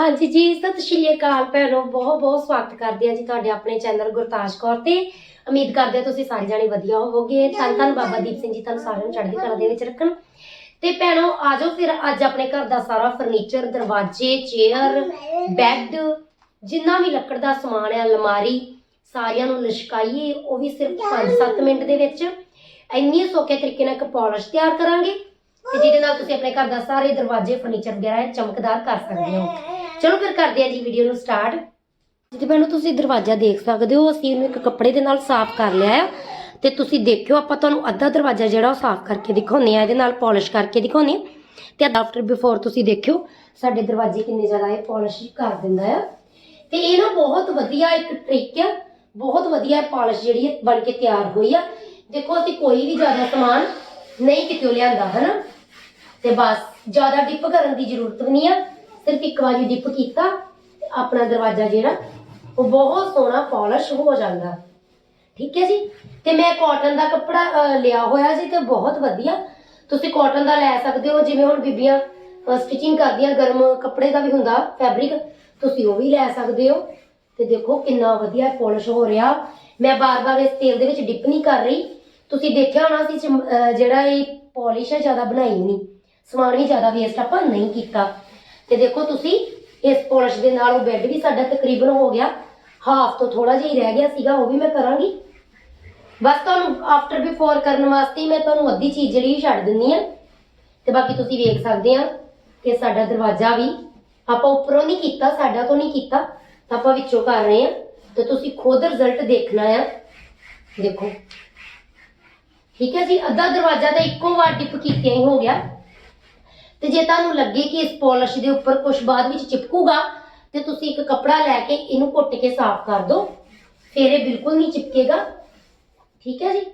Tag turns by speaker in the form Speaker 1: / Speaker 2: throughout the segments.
Speaker 1: ਹਾਂਜੀ ਜੀ ਸਤਿ ਸ਼੍ਰੀ ਅਕਾਲ ਭੈਣੋ ਬਹੁਤ ਬਹੁਤ ਸਵਾਗਤ ਕਰਦੇ ਹਾਂ ਜੀ ਤੁਹਾਡੇ ਆਪਣੇ ਚੈਨਲ ਗੁਰਤਾਜ ਕੌਰ ਤੇ। ਉਮੀਦ ਕਰਦੇ ਹਾਂ ਤੁਸੀਂ ਸਾਰੇ ਜਾਣੇ ਵਧੀਆ ਹੋਵੋਗੇ। ਧੰਨ ਧੰਨ ਬਾਬਾ ਦੀਪ ਸਿੰਘ ਜੀ ਤੁਹਾਨੂੰ ਸਾਰਿਆਂ ਨੂੰ ਚੜ੍ਹਦੀ ਕਲਾ ਦੇ ਵਿੱਚ ਰੱਖਣ। ਤੇ ਭੈਣੋ ਆਜੋ ਫਿਰ ਅੱਜ ਆਪਣੇ ਘਰ ਦਾ ਸਾਰਾ ਫਰਨੀਚਰ ਦਰਵਾਜ਼ੇ ਚੇਅਰ ਬੈੱਡ ਜਿੰਨਾ ਵੀ ਲੱਕੜ ਦਾ ਸਮਾਨ ਹੈ ਅਲਮਾਰੀ ਸਾਰਿਆਂ ਨੂੰ ਲਿਸ਼ਕਾਈਏ ਉਹ ਵੀ ਸਿਰਫ 5-7 ਮਿੰਟ ਦੇ ਵਿੱਚ। ਇੰਨੀ ਸੌਖੇ ਤਰੀਕੇ ਨਾਲ ਇੱਕ ਪਾਲਿਸ਼ ਤਿਆਰ ਕਰਾਂਗੇ ਤੇ ਜਿਹਦੇ ਨਾਲ ਤੁਸੀਂ ਆਪਣੇ ਘਰ ਦਾ ਸਾਰੇ ਦਰਵਾਜ਼ੇ ਫਰਨੀਚਰ ਵਗੈਰਾ ਚਮਕਦਾਰ ਕਰ ਸਕਦੇ ਹੋ। ਚਲੋ ਫਿਰ ਕਰਦੇ ਹਾਂ ਜੀ ਵੀਡੀਓ ਨੂੰ ਸਟਾਰਟ ਜਿੱਥੇ ਮੈਨੂੰ ਤੁਸੀਂ ਦਰਵਾਜ਼ਾ ਦੇਖ ਸਕਦੇ ਹੋ, ਅਸੀਂ ਇਹਨੂੰ ਇੱਕ ਕੱਪੜੇ ਦੇ ਨਾਲ ਸਾਫ਼ ਕਰ ਲਿਆ ਹੈ ਤੇ ਤੁਸੀਂ ਦੇਖਿਓ, ਆਪਾਂ ਤੁਹਾਨੂੰ ਅੱਧਾ ਦਰਵਾਜ਼ਾ ਜਿਹੜਾ ਉਹ ਸਾਫ਼ ਕਰਕੇ ਦਿਖਾਉਂਦੇ ਆ, ਇਹਦੇ ਨਾਲ ਪਾਲਿਸ਼ ਕਰਕੇ ਦਿਖਾਉਂਦੇ ਆ। ਤੇ ਆਫਟਰ ਬਿਫੋਰ ਤੁਸੀਂ ਦੇਖਿਓ, ਸਾਡੇ ਦਰਵਾਜ਼ੇ ਕਿੰਨੇ ਜ਼ਿਆਦਾ ਇਹ ਪਾਲਿਸ਼ ਕਰ ਦਿੰਦਾ ਆ। ਤੇ ਇਹ ਨਾ ਬਹੁਤ ਵਧੀਆ ਇੱਕ ਟ੍ਰਿਕ ਆ, ਬਹੁਤ ਵਧੀਆ ਪਾਲਿਸ਼ ਜਿਹੜੀ ਹੈ ਬਣ ਕੇ ਤਿਆਰ ਹੋਈ ਆ। ਦੇਖੋ, ਅਸੀਂ ਕੋਈ ਵੀ ਜ਼ਿਆਦਾ ਸਮਾਨ ਨਹੀਂ ਕਿਤੇ ਲਿਆਂਦਾ, ਹਨਾ? ਤੇ ਬਸ ਜ਼ਿਆਦਾ ਡਿਪ ਕਰਨ ਦੀ ਜ਼ਰੂਰਤ ਵੀ ਨਹੀਂ ਆ। ਸਿਰਫ ਇੱਕ ਵਾਰੀ ਡਿਪ ਕੀਤਾ, ਤੇ ਆਪਣਾ ਦਰਵਾਜ਼ਾ ਜਿਹੜਾ, ਉਹ ਬਹੁਤ ਸੋਹਣਾ ਪਾਲਿਸ਼ ਹੋ ਜਾਂਦਾ। ਠੀਕ ਹੈ ਜੀ? ਤੇ ਮੈਂ ਕਾਟਨ ਦਾ ਕੱਪੜਾ ਲਿਆ ਹੋਇਆ ਸੀ ਤੇ ਬਹੁਤ ਵਧੀਆ। ਤੁਸੀਂ ਕਾਟਨ ਦਾ ਲੈ ਸਕਦੇ ਹੋ, ਜਿਵੇਂ ਹੁਣ ਬੀਬੀਆਂ ਸਟਿਚਿੰਗ ਕਰਦੀਆਂ, ਗਰਮ ਕੱਪੜੇ ਦਾ ਵੀ ਹੁੰਦਾ ਫੈਬਰਿਕ ਤੁਸੀਂ ਉਹ ਵੀ ਲੈ ਸਕਦੇ ਹੋ। ਤੇ ਦੇਖੋ ਕਿੰਨਾ ਵਧੀਆ ਪਾਲਿਸ਼ ਹੋ ਰਿਹਾ। ਮੈਂ ਬਾਰ-ਬਾਰ ਇਸ ਤੇਲ ਦੇ ਵਿੱਚ ਡਿਪ ਨਹੀਂ ਕਰ ਰਹੀ। ਤੁਸੀਂ ਦੇਖਿਆ ਹੋਣਾ ਸੀ ਜਿਹੜਾ ਇਹ ਪਾਲਿਸ਼ ਹੈ, ਜ਼ਿਆਦਾ ਬਣਾਈ ਨਹੀਂ। ਸਮਾਨ ਵੀ ਜ਼ਿਆਦਾ ਵੇਸਟ ਆਪਾਂ ਨਹੀਂ ਕੀਤਾ। ਤੇ ਦੇਖੋ ਤੁਸੀਂ, ਇਸ ਪਾਲਿਸ਼ ਦੇ ਨਾਲ ਉਹ ਬੈੱਡ ਵੀ ਸਾਡਾ ਤਕਰੀਬਨ ਹੋ ਗਿਆ। ਹਾਫ ਤੋਂ ਥੋੜਾ ਜਿਹਾ ਹੀ ਰਹਿ ਗਿਆ ਸੀਗਾ, ਉਹ ਵੀ ਮੈਂ ਕਰਾਂਗੀ। ਬਸ ਤੁਹਾਨੂੰ ਆਫਟਰ ਬਿਫੋਰ ਕਰਨ ਵਾਸਤੇ ਮੈਂ ਤੁਹਾਨੂੰ ਅੱਧੀ ਚੀਜ਼ ਜਿਹੜੀ ਛੱਡ ਦਿੰਨੀ ਆ। ਤੇ ਬਾਕੀ ਤੁਸੀਂ ਵੇਖ ਸਕਦੇ ਆ ਕਿ ਸਾਡਾ ਦਰਵਾਜ਼ਾ ਵੀ ਆਪਾਂ ਉੱਪਰੋਂ ਨਹੀਂ ਕੀਤਾ, ਸਾਡਾ ਤੋਂ ਨਹੀਂ ਕੀਤਾ, ਤਾਂ ਆਪਾਂ ਵਿੱਚੋਂ ਕਰ ਰਹੇ ਆ। ਤੇ ਤੁਸੀਂ ਖੁਦ ਰਿਜ਼ਲਟ ਦੇਖਣਾ ਆ। ਦੇਖੋ। ਠੀਕ ਹੈ ਜੀ, ਅੱਧਾ ਦਰਵਾਜ਼ਾ ਤਾਂ ਇੱਕੋ ਵਾਰ ਡਿਪ ਕੀਤਿਆਂ ਹੀ ਹੋ ਗਿਆ। ਤੇ ਜੇ ਤੁਹਾਨੂੰ ਲੱਗੇ ਕਿ ਇਸ ਪਾਲਿਸ਼ ਦੇ ਉੱਪਰ ਕੁਝ ਬਾਅਦ ਵਿੱਚ ਚਿਪਕੂਗਾ, ਤੇ ਤੁਸੀਂ ਇੱਕ ਕੱਪੜਾ ਲੈ ਕੇ ਇਹਨੂੰ ਘੁੱਟ ਕੇ ਸਾਫ਼ ਕਰ ਦਿਓ। ਫਿਰ ਇਹ ਬਿਲਕੁਲ ਨਹੀਂ ਚਿਪਕੇਗਾ। ਠੀਕ ਹੈ ਜੀ?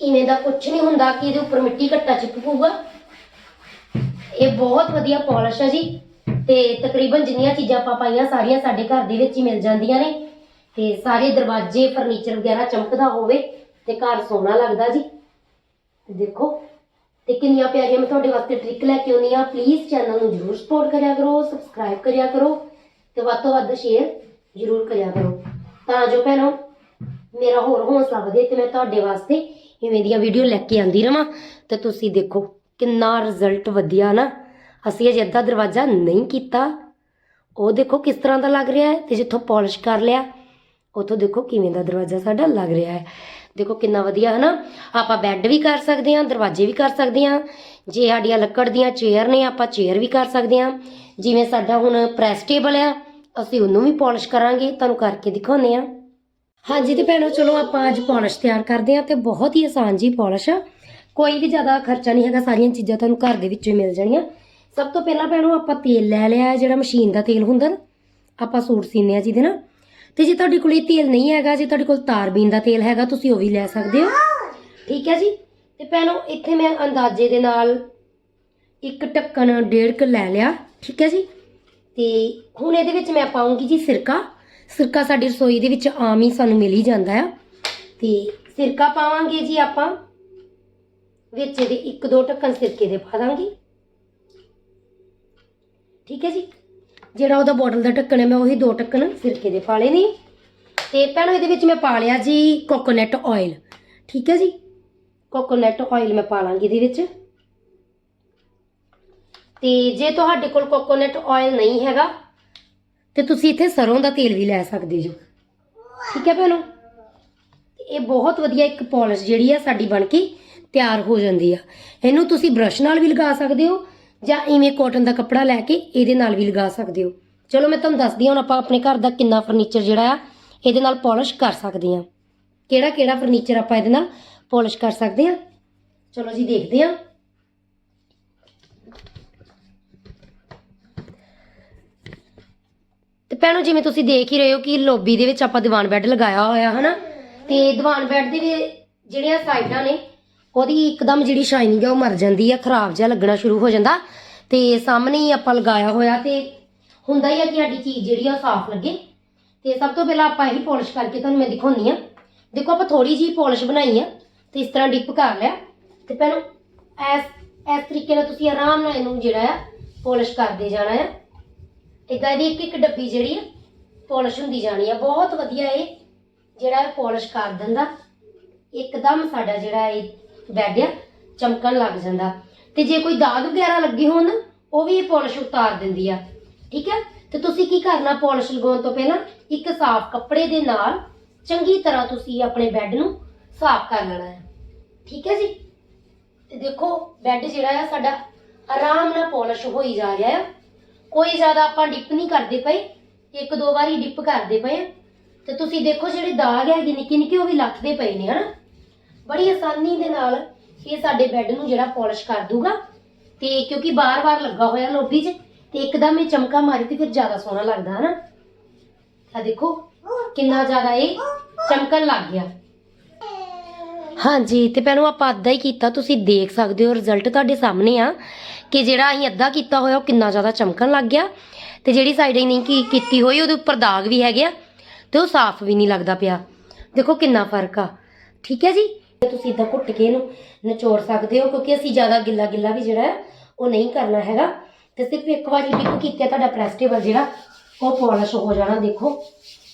Speaker 1: ਇਵੇਂ ਦਾ ਕੁਝ ਨਹੀਂ ਹੁੰਦਾ ਕਿ ਇਹਦੇ ਉੱਪਰ ਮਿੱਟੀ ਘੱਟਾ ਚਿਪਕੂਗਾ। ਇਹ ਬਹੁਤ ਵਧੀਆ ਪਾਲਿਸ਼ ਹੈ ਜੀ। ਤੇ ਤਕਰੀਬਨ ਜਿੰਨੀਆਂ ਚੀਜ਼ਾਂ ਆਪਾਂ ਪਾਈਆਂ, ਸਾਰੀਆਂ ਸਾਡੇ ਘਰ ਦੇ ਵਿੱਚ ਹੀ ਮਿਲ ਜਾਂਦੀਆਂ ਨੇ। ਤੇ ਸਾਰੇ ਦਰਵਾਜ਼ੇ, ਫਰਨੀਚਰ ਵਗੈਰਾ ਚਮਕਦਾ ਹੋਵੇ ਤੇ ਘਰ ਸੋਹਣਾ ਲੱਗਦਾ ਜੀ। ਦੇਖੋ ਤੇ ਕਿੰਨੀਆਂ ਪਿਆਰੀਆਂ ਮੈਂ ਤੁਹਾਡੇ ਵਾਸਤੇ ਟ੍ਰਿਕ ਲੈ ਕੇ ਆਉਣੀ ਆ ਪਲੀਜ਼ ਚੈਨਲ ਨੂੰ ਜਰੂਰ ਸਪੋਰਟ ਕਰਿਆ ਕਰੋ ਸਬਸਕ੍ਰਾਈਬ ਕਰਿਆ ਕਰੋ ਤੇ ਵੱਧ ਤੋਂ ਵੱਧ ਸ਼ੇਅਰ ਜਰੂਰ ਕਰਿਆ ਕਰੋ। ਤਾਂ ਜੋ ਭੈਣੋ, ਮੇਰਾ ਹੋਰ ਹੌਸਲਾ ਵਧੇ ਤੇ ਮੈਂ ਤੁਹਾਡੇ ਵਾਸਤੇ ਇਵੇਂ ਦੀਆਂ ਵੀਡੀਓ ਲੈ ਕੇ ਆਂਦੀ ਰਵਾਂ। ਤੇ ਤੁਸੀਂ ਦੇਖੋ ਕਿੰਨਾ ਰਿਜ਼ਲਟ ਵਧੀਆ ਨਾ। ਅਸੀਂ ਅਜੇ ਅੱਧਾ ਦਰਵਾਜ਼ਾ ਨਹੀਂ ਕੀਤਾ। ਉਹ ਦੇਖੋ ਕਿਸ ਤਰ੍ਹਾਂ ਦਾ ਲੱਗ ਰਿਹਾ ਹੈ ਤੇ ਜਿੱਥੋਂ ਪਾਲਿਸ਼ ਕਰ ਲਿਆ, ਉਥੋਂ ਦੇਖੋ ਕਿਵੇਂ ਦਾ ਦਰਵਾਜ਼ਾ ਸਾਡਾ ਲੱਗ ਰਿਹਾ ਹੈ। ਦੇਖੋ ਕਿੰਨਾ ਵਧੀਆ ਹੈ ਨਾ ਆਪਾਂ ਬੈੱਡ ਵੀ ਕਰ ਸਕਦੇ ਹਾਂ, ਦਰਵਾਜ਼ੇ ਵੀ ਕਰ ਸਕਦੇ ਹਾਂ। ਜੇ ਸਾਡੀਆਂ ਲੱਕੜ ਦੀਆਂ ਚੇਅਰ ਨੇ, ਆਪਾਂ ਚੇਅਰ ਵੀ ਕਰ ਸਕਦੇ ਹਾਂ। ਜਿਵੇਂ ਸਾਡਾ ਹੁਣ ਪ੍ਰੈਸ ਟੇਬਲ ਆ, ਅਸੀਂ ਉਹਨੂੰ ਵੀ ਪਾਲਿਸ਼ ਕਰਾਂਗੇ। ਤੁਹਾਨੂੰ ਕਰਕੇ ਦਿਖਾਉਂਦੇ ਹਾਂ। ਹਾਂਜੀ ਤੇ ਭੈਣੋ, ਚਲੋ ਆਪਾਂ ਅੱਜ ਪਾਲਿਸ਼ ਤਿਆਰ ਕਰਦੇ ਹਾਂ ਤੇ ਬਹੁਤ ਹੀ ਆਸਾਨ ਜੀ ਪਾਲਿਸ਼ ਆ। ਕੋਈ ਵੀ ਜ਼ਿਆਦਾ ਖਰਚਾ ਨਹੀਂ ਹੈਗਾ, ਸਾਰੀਆਂ ਚੀਜ਼ਾਂ ਤੁਹਾਨੂੰ ਘਰ ਦੇ ਵਿੱਚੋਂ ਹੀ ਮਿਲ ਜਾਣੀਆਂ। ਸਭ ਤੋਂ ਪਹਿਲਾਂ ਭੈਣੋ, ਆਪਾਂ ਤੇਲ ਲੈ ਲਿਆ, ਜਿਹੜਾ ਮਸ਼ੀਨ ਦਾ ਤੇਲ ਹੁੰਦਾ ਆਪਾਂ ਸੂਟ ਸੀਨੇ ਆ ਜਿਹਦੇ ਨਾਲ। ਤੇ ਜੇ ਤੁਹਾਡੇ ਕੋਲ ਇਹ ਤੇਲ ਨਹੀਂ ਹੈਗਾ, ਜੇ ਤੁਹਾਡੇ ਕੋਲ ਤਾਰਬੀਨ ਦਾ ਤੇਲ ਹੈਗਾ, ਤੁਸੀਂ ਉਹ ਵੀ ਲੈ ਸਕਦੇ ਹੋ। ਠੀਕ ਹੈ ਜੀ? ਤੇ ਭੈਣੋ ਇੱਥੇ ਮੈਂ ਅੰਦਾਜ਼ੇ ਦੇ ਨਾਲ ਇੱਕ ਢੱਕਣ ਡੇਢ ਕ ਲੈ ਲਿਆ, ਠੀਕ ਹੈ ਜੀ? ਤੇ ਹੁਣ ਇਹਦੇ ਵਿੱਚ ਮੈਂ ਪਾਉਂਗੀ ਜੀ ਸਿਰਕਾ। ਸਿਰਕਾ ਸਾਡੀ ਰਸੋਈ ਦੇ ਵਿੱਚ ਆਮ ਹੀ ਸਾਨੂੰ ਮਿਲ ਹੀ ਜਾਂਦਾ ਆ। ਤੇ ਸਿਰਕਾ ਪਾਵਾਂਗੇ ਜੀ ਆਪਾਂ। ਵਿੱਚ ਇਹਦੇ ਇੱਕ ਦੋ ਢੱਕਣ ਸਿਰਕੇ ਦੇ ਪਾ ਦਾਂਗੇ। ਠੀਕ ਹੈ ਜੀ? ਜਿਹੜਾ ਉਹਦਾ ਬੋਟਲ ਦਾ ਢੱਕਣ ਹੈ, ਮੈਂ ਉਹੀ ਦੋ ਢੱਕਣ ਸਿਰਕੇ ਦੇ ਪਾ ਲਏ ਨੇ। ਤੇ ਭੈਣੋ, ਇਹਦੇ ਵਿੱਚ ਮੈਂ ਪਾ ਲਿਆ ਜੀ ਕੋਕੋਨਟ ਆਇਲ ਠੀਕ ਹੈ ਜੀ? ਕੋਕੋਨਟ ਆਇਲ ਮੈਂ ਪਾ ਲਾਂਗੀ ਇਹਦੇ ਵਿੱਚ। ਤੇ ਜੇ ਤੁਹਾਡੇ ਕੋਲ ਕੋਕੋਨਟ ਆਇਲ ਨਹੀਂ ਹੈਗਾ, ਤੇ ਤੁਸੀਂ ਇੱਥੇ ਸਰੋਂ ਦਾ ਤੇਲ ਵੀ ਲੈ ਸਕਦੇ ਜੋ। ਠੀਕ ਹੈ ਭੈਣੋ? ਇਹ ਬਹੁਤ ਵਧੀਆ ਇੱਕ ਪਾਲਿਸ਼ ਜਿਹੜੀ ਆ, ਸਾਡੀ ਬਣ ਕੇ ਤਿਆਰ ਹੋ ਜਾਂਦੀ ਆ। ਇਹਨੂੰ ਤੁਸੀਂ ਬ੍ਰਸ਼ ਨਾਲ ਵੀ ਲਗਾ ਸਕਦੇ ਹੋ ਜਾਂ ਇਵੇਂ ਕਾਟਨ ਦਾ ਕੱਪੜਾ ਲੈ ਕੇ ਇਹਦੇ ਨਾਲ ਵੀ ਲਗਾ ਸਕਦੇ ਹੋ। ਚਲੋ ਮੈਂ ਤੁਹਾਨੂੰ ਦੱਸਦੀ ਹਾਂ ਹੁਣ ਆਪਾਂ ਆਪਣੇ ਘਰ ਦਾ ਕਿੰਨਾ ਫਰਨੀਚਰ ਜਿਹੜਾ ਆ, ਇਹਦੇ ਨਾਲ ਪਾਲਿਸ਼ ਕਰ ਸਕਦੇ ਹਾਂ। ਕਿਹੜਾ ਕਿਹੜਾ ਫਰਨੀਚਰ ਆਪਾਂ ਇਹਦੇ ਨਾਲ ਪਾਲਿਸ਼ ਕਰ ਸਕਦੇ ਹਾਂ? ਚਲੋ ਜੀ ਦੇਖਦੇ ਹਾਂ। ਤੇ ਭੈਣੋ, ਜਿਵੇਂ ਤੁਸੀਂ ਦੇਖ ਹੀ ਰਹੇ ਹੋ ਕਿ ਲੋਬੀ ਦੇ ਵਿੱਚ ਆਪਾਂ ਦੀਵਾਨ ਬੈੱਡ ਲਗਾਇਆ ਹੋਇਆ, ਹਨਾ? ਤੇ ਦੀਵਾਨ ਬੈੱਡ ਦੇ ਵੀ ਜਿਹੜੀਆਂ ਸਾਈਡਾਂ ਨੇ ਉਹਦੀ ਇੱਕਦਮ ਜਿਹੜੀ ਸ਼ਾਈਨਿੰਗ ਆ, ਉਹ ਮਰ ਜਾਂਦੀ ਆ, ਖਰਾਬ ਜਿਹਾ ਲੱਗਣਾ ਸ਼ੁਰੂ ਹੋ ਜਾਂਦਾ। ਤੇ ਸਾਹਮਣੇ ਹੀ ਆਪਾਂ ਲਗਾਇਆ ਹੋਇਆ ਤੇ ਹੁੰਦਾ ਹੀ ਆ ਕਿ ਸਾਡੀ ਚੀਜ਼ ਜਿਹੜੀ ਆ ਉਹ ਸਾਫ਼ ਲੱਗੇ। ਤੇ ਸਭ ਤੋਂ ਪਹਿਲਾਂ ਆਪਾਂ ਇਹੀ ਪਾਲਿਸ਼ ਕਰਕੇ ਤੁਹਾਨੂੰ ਮੈਂ ਦਿਖਾਉਣੀ ਆ। ਦੇਖੋ ਆਪਾਂ ਥੋੜੀ ਜਿਹੀ ਪਾਲਿਸ਼ ਬਣਾਈ ਆ ਤੇ ਇਸ ਤਰ੍ਹਾਂ ਡਿਪ ਕਰ ਲਿਆ। ਤੇ ਭੈਣੋ ਇਸ ਇਸ ਤਰੀਕੇ ਨਾਲ ਤੁਸੀਂ ਆਰਾਮ ਨਾਲ ਇਹਨੂੰ ਜਿਹੜਾ ਆ ਪਾਲਿਸ਼ ਕਰਦੇ ਜਾਣਾ ਆ। ਇਦਾਂ ਦੀ ਇੱਕ ਇੱਕ ਡੱਬੀ ਜਿਹੜੀ ਆ ਪਾਲਿਸ਼ ਹੁੰਦੀ ਜਾਣੀ ਆ। ਬਹੁਤ ਵਧੀਆ ਇਹ ਜਿਹੜਾ ਇਹ ਪਾਲਿਸ਼ ਕਰ ਦਿੰਦਾ। ਇੱਕਦਮ ਸਾਡਾ ਜਿਹੜਾ ਇਹ ਬੈੱਡ ਆ ਚਮਕਣ ਲੱਗ ਜਾਂਦਾ। ਤੇ ਜੇ ਕੋਈ ਦਾਗ ਵਗੈਰਾ ਲੱਗੇ ਹੋਣ, ਉਹ ਵੀ ਇਹ ਪਾਲਿਸ਼ ਉਤਾਰ ਦਿੰਦੀ ਆ। ਠੀਕ ਹੈ ਤੇ ਤੁਸੀਂ ਕੀ ਕਰਨਾ ਪਾਲਿਸ਼ ਲਗਾਉਣ ਤੋਂ ਪਹਿਲਾਂ? ਇੱਕ ਸਾਫ਼ ਕੱਪੜੇ ਦੇ ਨਾਲ ਚੰਗੀ ਤਰ੍ਹਾਂ ਤੁਸੀਂ ਆਪਣੇ ਬੈੱਡ ਨੂੰ ਸਾਫ਼ ਕਰ ਲੈਣਾ ਹੈ। ਠੀਕ ਹੈ ਜੀ? ਤੇ ਦੇਖੋ ਬੈੱਡ ਜਿਹੜਾ ਆ, ਸਾਡਾ ਆਰਾਮ ਨਾਲ ਪਾਲਿਸ਼ ਹੋਈ ਜਾ ਰਿਹਾ ਆ। ਕੋਈ ਜ਼ਿਆਦਾ ਆਪਾਂ ਡਿਪ ਨਹੀਂ ਕਰਦੇ ਪਏ। ਇੱਕ ਦੋ ਵਾਰੀ ਡਿਪ ਕਰਦੇ ਪਏ ਆ। ਤੇ ਤੁਸੀਂ ਦੇਖੋ ਜਿਹੜੇ ਦਾਗ ਹੈਗੇ ਨਿੱਕੇ ਨਿੱਕੇ ਉਹ ਵੀ ਲੱਥਦੇ ਪਏ ਨੇ, ਹਨਾ? ਬੜੀ ਆਸਾਨੀ ਦੇ ਨਾਲ ਇਹ ਸਾਡੇ ਬੈੱਡ ਨੂੰ ਜਿਹੜਾ ਪਾਲਿਸ਼ ਕਰ ਦੂਗਾ। ਤੇ ਕਿਉਂਕਿ ਬਾਰ-ਬਾਰ ਲੱਗਾ ਹੋਇਆ ਲੋਬੀ 'ਚ, ਤੇ ਇੱਕਦਮ ਇਹ ਚਮਕਾ ਮਾਰੀ ਤੇ ਫਿਰ ਜ਼ਿਆਦਾ ਸੋਹਣਾ ਲੱਗਦਾ, ਹਨਾ? ਆ ਦੇਖੋ, ਕਿੰਨਾ ਜ਼ਿਆਦਾ ਇਹ ਚਮਕਣ ਲੱਗ ਗਿਆ। ਹਾਂਜੀ, ਤੇ ਪਹਿਲਾਂ ਆਪਾਂ ਅੱਧਾ ਹੀ ਕੀਤਾ। ਤੁਸੀਂ ਦੇਖ ਸਕਦੇ ਹੋ ਰਿਜ਼ਲਟ ਤੁਹਾਡੇ ਸਾਹਮਣੇ ਆ ਕਿ ਜਿਹੜਾ ਅਸੀਂ ਅੱਧਾ ਕੀਤਾ ਹੋਇਆ, ਉਹ ਕਿੰਨਾ ਜ਼ਿਆਦਾ ਚਮਕਣ ਲੱਗ ਗਿਆ। ਤੇ ਜਿਹੜੀ ਸਾਈਡ ਨਹੀਂ ਕੀ, ਕੀਤੀ ਹੋਈ, ਉਹਦੇ ਉੱਪਰ ਦਾਗ ਵੀ ਹੈਗੇ ਆ, ਤੇ ਉਹ ਸਾਫ਼ ਵੀ ਨਹੀਂ ਲੱਗਦਾ ਪਿਆ। ਦੇਖੋ ਕਿੰਨਾ ਫ਼ਰਕ ਆ। ਠੀਕ ਹੈ ਜੀ? ਤੁਸੀਂ ਇਦਾਂ ਘੁੱਟ ਕੇ ਇਹਨੂੰ ਨਿਚੋੜ ਸਕਦੇ ਹੋ, ਕਿਉਂਕਿ ਅਸੀਂ ਜ਼ਿਆਦਾ ਗਿੱਲਾ ਗਿੱਲਾ ਵੀ ਜਿਹੜਾ ਉਹ ਨਹੀਂ ਕਰਨਾ ਹੈਗਾ। ਤੇ ਸਿਰਫ ਇੱਕ ਵਾਰੀ ਡਿਪ ਕੀਤਾ ਤੁਹਾਡਾ ਪ੍ਰੈਸਟੇਬਲ ਜਿਹੜਾ, ਉਹ ਪਾਲਿਸ਼ ਹੋ ਜਾਣਾ ਦੇਖੋ।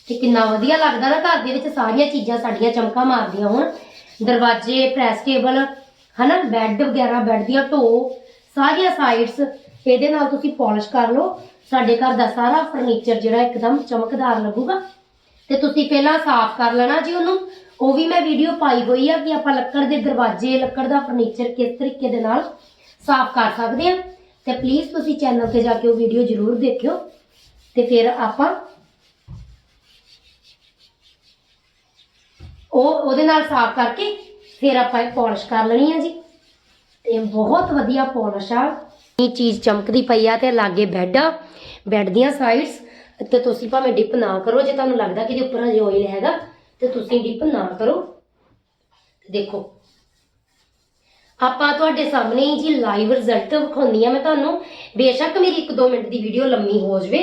Speaker 1: ਤੇ ਕਿੰਨਾ ਵਧੀਆ ਲੱਗਦਾ ਨਾ, ਘਰ ਦੇ ਵਿੱਚ ਸਾਰੀਆਂ ਚੀਜ਼ਾਂ ਸਾਡੀਆਂ ਚਮਕਾਂ ਮਾਰਦੀਆਂ ਹੋਣ। ਦਰਵਾਜ਼ੇ ਪ੍ਰੈਸਟੇਬਲ ਹਨਾ ਬੈੱਡ ਵਗੈਰਾ ਬੈੱਡ ਦੀਆਂ ਢੋ, ਸਾਰੀਆਂ ਸਾਈਡਸ ਇਹਦੇ ਨਾਲ ਤੁਸੀਂ ਪਾਲਿਸ਼ ਕਰ ਲਓ। ਸਾਡੇ ਘਰ ਦਾ ਸਾਰਾ ਫਰਨੀਚਰ ਜਿਹੜਾ ਇੱਕਦਮ ਚਮਕਦਾਰ ਲੱਗੂਗਾ। ਤੇ ਤੁਸੀਂ ਪਹਿਲਾਂ ਸਾਫ਼ ਕਰ ਲੈਣਾ ਜੀ ਉਹਨੂੰ। ਉਹ ਵੀ ਮੈਂ ਵੀਡੀਓ ਪਾਈ ਹੋਈ ਆ ਕਿ ਆਪਾਂ ਲੱਕੜ ਦੇ ਦਰਵਾਜ਼ੇ, ਲੱਕੜ ਦਾ ਫਰਨੀਚਰ ਕਿਸ ਤਰੀਕੇ ਦੇ ਨਾਲ ਸਾਫ਼ ਕਰ ਸਕਦੇ ਆ। ਤੇ ਪਲੀਜ਼ ਤੁਸੀਂ ਚੈਨਲ ਤੇ ਜਾ ਕੇ ਉਹ ਵੀਡੀਓ ਜ਼ਰੂਰ ਦੇਖਿਓ। ਤੇ ਫਿਰ ਆਪਾਂ ਉਹ ਉਹਦੇ ਨਾਲ ਸਾਫ਼ ਕਰਕੇ ਫਿਰ ਆਪਾਂ ਇਹ ਪਾਲਿਸ਼ ਕਰ ਲੈਣੀ ਆ ਜੀ। ਤੇ ਬਹੁਤ ਵਧੀਆ ਪਾਲਿਸ਼ ਆ। ਇਹ ਚੀਜ਼ ਚਮਕਦੀ ਪਈ ਆ ਤੇ ਲਾਗੇ ਬੈੱਡ ਆ। ਬੈੱਡ ਦੀਆਂ ਸਾਈਡਸ ਤੇ ਤੁਸੀਂ ਭਾਵੇਂ ਡਿਪ ਨਾ ਕਰੋ, ਜੇ ਤੁਹਾਨੂੰ ਲੱਗਦਾ ਕਿ ਇਹਦੇ ਉੱਪਰ ਹਜੇ ਆਇਲ ਹੈਗਾ, ਤੇ ਤੁਸੀਂ ਡਿਪ ਨਾ ਕਰੋ। ਦੇਖੋ, ਆਪਾਂ ਤੁਹਾਡੇ ਸਾਹਮਣੇ ਹੀ ਜੀ ਲਾਈਵ ਰਿਜ਼ਲਟ ਵਿਖਾਉਂਦੀ ਆ। ਮੈਂ ਤੁਹਾਨੂੰ ਬੇਸ਼ੱਕ ਮੇਰੀ 1-2 ਮਿੰਟ ਦੀ ਵੀਡੀਓ ਲੰਮੀ ਹੋ ਜਵੇ,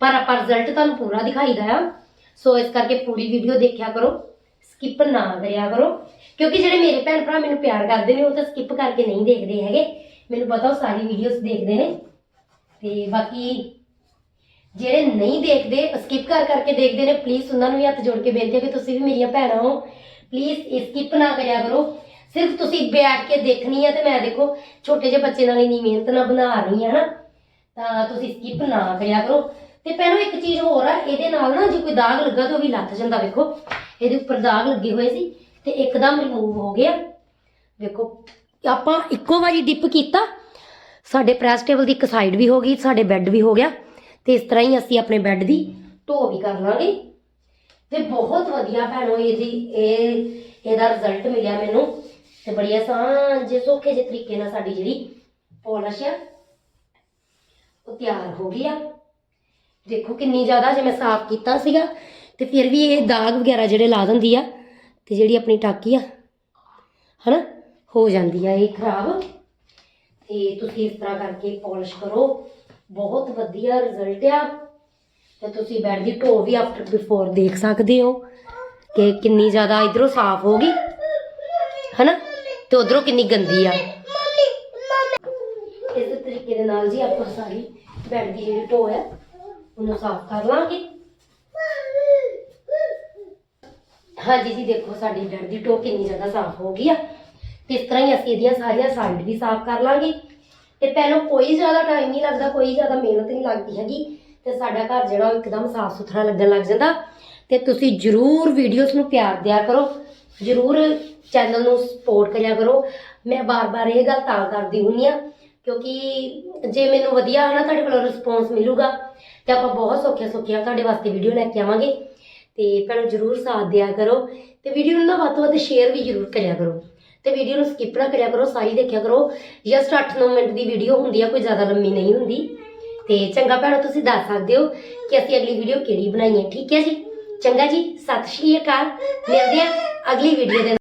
Speaker 1: ਪਰ ਆਪਾਂ ਰਿਜ਼ਲਟ ਤੁਹਾਨੂੰ ਪੂਰਾ ਦਿਖਾਈਦਾ ਆ। ਸੋ ਇਸ ਕਰਕੇ ਪੂਰੀ ਵੀਡੀਓ ਦੇਖਿਆ ਕਰੋ ਸਕਿਪ ਨਾ ਕਰਿਆ ਕਰੋ। ਕਿਉਂਕਿ ਜਿਹੜੇ ਮੇਰੇ ਭੈਣ ਭਰਾ ਮੈਨੂੰ ਪਿਆਰ ਕਰਦੇ ਨੇ, ਉਹ ਤਾਂ ਸਕਿਪ ਕਰਕੇ ਨਹੀਂ ਦੇਖਦੇ ਹੈਗੇ। ਮੈਨੂੰ ਪਤਾ ਉਹ ਸਾਰੀ ਵੀਡੀਓਜ਼ ਦੇਖਦੇ ਨੇ। ਤੇ ਬਾਕੀ ਜਿਹੜੇ ਨਹੀਂ ਦੇਖਦੇ ਸਕਿਪ ਕਰ ਕਰਕੇ ਦੇਖਦੇ ਨੇ ਪਲੀਜ਼ ਉਹਨਾਂ ਨੂੰ ਵੀ ਹੱਥ ਜੋੜ ਕੇ ਬੇਨਤੀ ਹੈ ਕਿ ਤੁਸੀਂ ਵੀ ਮੇਰੀਆਂ ਭੈਣਾਂ ਹੋ। ਪਲੀਜ਼ ਸਕਿਪ ਨਾ ਕਰਿਆ ਕਰੋ। ਸਿਰਫ ਤੁਸੀਂ ਬੈਠ ਕੇ ਦੇਖਣੀ ਹੈ ਤੇ ਮੈਂ ਦੇਖੋ, ਛੋਟੇ ਜਿਹੇ ਬੱਚੇ ਨਾਲ ਇੰਨੀ ਮਿਹਨਤ ਨਾਲ ਬਣਾ ਰਹੀ ਹਾਂ ਨਾ। ਤਾਂ ਤੁਸੀਂ ਸਕਿਪ ਨਾ ਕਰਿਆ ਕਰੋ। ਤੇ ਪਹਿਲਾਂ ਇੱਕ ਚੀਜ਼ ਹੋਰ ਆ, ਇਹਦੇ ਨਾਲ ਨਾ ਜੇ ਕੋਈ ਦਾਗ ਲੱਗਾ ਤਾਂ ਉਹ ਵੀ ਲੱਥ ਜਾਂਦਾ, ਵੇਖੋ। ਇਹਦੇ ਉੱਪਰ ਦਾਗ ਲੱਗੇ ਹੋਏ ਸੀ ਤੇ ਇੱਕਦਮ ਰਿਮੂਵ ਹੋ ਗਿਆ। ਵੇਖੋ, ਆਪਾਂ ਇੱਕੋ ਵਾਰੀ ਡਿਪ ਕੀਤਾ। ਸਾਡੇ ਪ੍ਰੈਸ ਟੇਬਲ ਦੀ ਇੱਕ ਸਾਈਡ ਵੀ ਹੋ ਗਈ, ਸਾਡੇ ਬੈੱਡ ਵੀ ਹੋ ਗਿਆ। ਤੇ ਇਸ ਤਰ੍ਹਾਂ ਹੀ ਅਸੀਂ ਆਪਣੇ ਬੈੱਡ ਦੀ ਧੋ ਵੀ ਕਰ ਲਾਂਗੇ। ਤੇ ਬਹੁਤ ਵਧੀਆ ਭੈਣੋ ਇਹਦੀ, ਇਹ, ਇਹਦਾ ਰਿਜ਼ਲਟ ਮਿਲਿਆ ਮੈਨੂੰ। ਤੇ ਬੜੀ ਆਸਾਨ ਜੇ ਸੌਖੇ ਜਿਹੇ ਤਰੀਕੇ ਨਾਲ ਸਾਡੀ ਜਿਹੜੀ ਪੋਲਿਸ਼ ਆ, ਉਹ ਤਿਆਰ ਹੋ ਗਈ ਆ। ਦੇਖੋ ਕਿੰਨੀ ਜ਼ਿਆਦਾ ਜੇ ਮੈਂ ਸਾਫ਼ ਕੀਤਾ ਸੀਗਾ, ਤੇ ਫਿਰ ਵੀ ਇਹ ਦਾਗ ਵਗੈਰਾ ਜਿਹੜੇ ਲਾ ਦਿੰਦੀ ਆ, ਤੇ ਜਿਹੜੀ ਆਪਣੀ ਟਾਕੀ ਆ, ਹਨਾ, ਹੋ ਜਾਂਦੀ ਆ, ਇਹ ਖਰਾਬ। ਤੇ ਤੁਸੀਂ ਇਸ ਤਰ੍ਹਾਂ ਕਰਕੇ ਪਾਲਿਸ਼ ਕਰੋ। ਬਹੁਤ ਵਧੀਆ ਰਿਜ਼ਲਟ ਆ। ਤੇ ਤੁਸੀਂ ਬੈੱਡ ਦੀ ਢੋ ਵੀ ਆਫਟਰ ਬਿਫੋਰ ਦੇਖ ਸਕਦੇ ਹੋ ਕਿ ਕਿੰਨੀ ਜ਼ਿਆਦਾ ਇਧਰੋਂ ਸਾਫ਼ ਹੋ ਗਈ, ਹਨਾ? ਤੇ ਉਧਰੋਂ ਕਿੰਨੀ ਗੰਦੀ ਆ। ਇਸ ਤਰੀਕੇ ਦੇ ਨਾਲ ਜੀ ਆਪਾਂ ਸਾਰੀ ਬੈਡ ਦੀ ਜਿਹੜੀ ਢੋ ਹੈ ਉਹਨੂੰ ਸਾਫ਼ ਕਰ ਲਾਂਗੇ। ਹਾਂਜੀ ਜੀ, ਦੇਖੋ ਸਾਡੀ ਬੈੱਡ ਦੀ ਢੋ ਕਿੰਨੀ ਜ਼ਿਆਦਾ ਸਾਫ਼ ਹੋ ਗਈ ਆ। ਤੇ ਇਸ ਤਰ੍ਹਾਂ ਹੀ ਅਸੀਂ ਇਹਦੀਆਂ ਸਾਰੀਆਂ ਸਾਈਡ ਵੀ ਸਾਫ਼ ਕਰ ਲਾਂਗੇ। ਤੇ ਪਹਿਲਾਂ ਕੋਈ ਜ਼ਿਆਦਾ ਟਾਈਮ ਨਹੀਂ ਲੱਗਦਾ, ਕੋਈ ਜ਼ਿਆਦਾ ਮਿਹਨਤ ਨਹੀਂ ਲੱਗਦੀ ਹੈਗੀ। ਤੇ ਸਾਡਾ ਘਰ ਜਿਹੜਾ ਉਹ ਇੱਕਦਮ ਸਾਫ਼ ਸੁਥਰਾ ਲੱਗਣ ਲੱਗ ਜਾਂਦਾ। ਤੇ ਤੁਸੀਂ ਜਰੂਰ ਵੀਡੀਓਜ਼ ਨੂੰ ਪਿਆਰ ਦਿਆ ਕਰੋ। ਜਰੂਰ ਚੈਨਲ ਨੂੰ ਸਪੋਰਟ ਕਰਿਆ ਕਰੋ। ਮੈਂ ਬਾਰ-ਬਾਰ ਇਹ ਗੱਲ ਤਾਂ ਕਰਦੀ ਹੁੰਨੀ ਆ ਕਿਉਂਕਿ ਜੇ ਮੈਨੂੰ ਵਧੀਆ ਹਨਾ ਤੁਹਾਡੇ ਕੋਲੋਂ ਰਿਸਪੌਂਸ ਮਿਲੂਗਾ, ਤੇ ਆਪਾਂ ਬਹੁਤ ਸੌਖੀਆਂ ਸੌਖੀਆਂ ਤੁਹਾਡੇ ਵਾਸਤੇ ਵੀਡੀਓ ਲੈ ਕੇ ਆਵਾਂਗੇ। ਤੇ ਭੈਣੋ ਜਰੂਰ ਸਾਥ ਦਿਆ ਕਰੋ। ਤੇ ਵੀਡੀਓ ਨੂੰ ਨਾ ਵੱਧ ਤੋਂ ਵੱਧ ਸ਼ੇਅਰ ਵੀ ਜਰੂਰ ਕਰਿਆ ਕਰੋ। ਤੇ ਵੀਡੀਓ ਨੂੰ ਸਕਿਪ ਨਾ ਕਰਿਆ ਕਰੋ, ਸਾਰੀ ਦੇਖਿਆ ਕਰੋ। ਜਸਟ 8-9 ਮਿੰਟ ਦੀ ਵੀਡੀਓ ਹੁੰਦੀ ਆ, ਕੋਈ ਜ਼ਿਆਦਾ ਲੰਮੀ ਨਹੀਂ ਹੁੰਦੀ। ਤੇ ਚੰਗਾ ਭੈਣੋ, ਤੁਸੀਂ ਦੱਸ ਸਕਦੇ ਹੋ ਕਿ ਅਸੀਂ ਅਗਲੀ ਵੀਡੀਓ ਕਿਹੜੀ ਬਣਾਈ ਹੈ, ਠੀਕ ਹੈ ਜੀ? ਚੰਗਾ ਜੀ, ਸਤਿ ਸ਼੍ਰੀ ਅਕਾਲ, ਮਿਲਦੇ ਆ ਅਗਲੀ ਵੀਡੀਓ ਦੇ